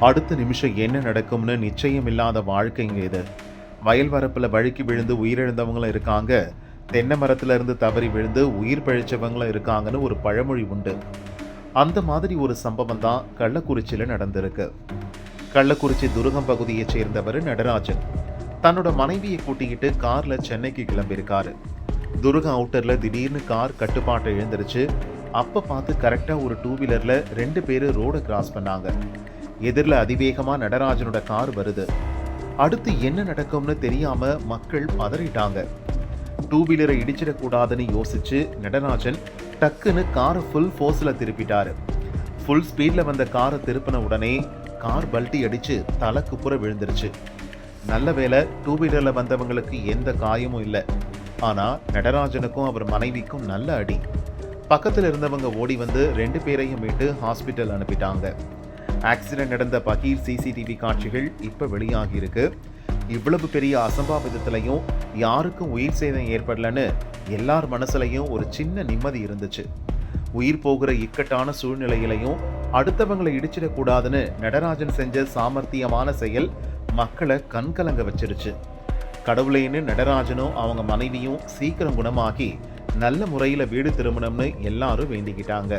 அடுத்த நிமிஷம் என்ன நடக்கும்னு நிச்சயம் இல்லாத வாழ்க்கைங்க இது. வயல் வரப்பில் வழுக்கி விழுந்து உயிரிழந்தவங்களும் இருக்காங்க. தென்னை மரத்துல இருந்து தவறி விழுந்து உயிர் பழிச்சவங்களும் இருக்காங்கன்னு ஒரு பழமொழி உண்டு. அந்த மாதிரி ஒரு சம்பவம் தான் கள்ளக்குறிச்சியில் நடந்திருக்கு. கள்ளக்குறிச்சி துருகம் பகுதியைச் சேர்ந்தவர் நடராஜன். தன்னோட மனைவியை கூட்டிக்கிட்டு கார்ல சென்னைக்கு கிளம்பியிருக்காரு. துருகம் அவுட்டரில் திடீர்னு கார் கட்டுப்பாட்டை எழுந்திருச்சு அப்போ பார்த்து கரெக்டாக ஒரு டூ வீலரில் ரெண்டு பேர் ரோடை கிராஸ் பண்ணாங்க. எதிரில் அதிவேகமாக நடராஜனோட கார் வருது. அடுத்து என்ன நடக்கும்னு தெரியாம மக்கள் பதறிட்டாங்க. டூ வீலரை இடிச்சிடக்கூடாதுன்னு யோசிச்சு நடராஜன் டக்குன்னு காரை ஃபுல் ஃபோர்ஸில் திருப்பிட்டாரு. ஃபுல் ஸ்பீடில் வந்த காரை திருப்பின உடனே கார் பல்ட்டி அடித்து தலைக்கு புற விழுந்துருச்சு. நல்ல வேளை டூ வீலரில் வந்தவங்களுக்கு எந்த காயமும் இல்லை. ஆனால் நடராஜனுக்கும் அவர் மனைவிக்கும் நல்ல அடி. பக்கத்தில் இருந்தவங்க ஓடி வந்து ரெண்டு பேரையும் மீட்டு ஹாஸ்பிட்டல் அனுப்பிட்டாங்க. ஆக்சிடென்ட் நடந்த பகீர் சிசிடிவி காட்சிகள் இப்போ வெளியாகியிருக்கு. இவ்வளவு பெரிய அசம்பாவிதத்திலையும் யாருக்கும் உயிர் சேதம் ஏற்படலன்னு எல்லார் மனசுலையும் ஒரு சின்ன நிம்மதி இருந்துச்சு. உயிர் போகிற இக்கட்டான சூழ்நிலையிலையும் அடுத்தவங்களை இடிச்சிடக்கூடாதுன்னு நடராஜன் செஞ்ச சாமர்த்தியமான செயல் மக்களை கண்கலங்க வச்சிருச்சு. கடவுளேன்னு நடராஜனும் அவங்க மனைவியும் சீக்கிரம் குணமாகி நல்ல முறையில் வீடு திரும்பணும்னு எல்லாரும் வேண்டிக்கிட்டாங்க.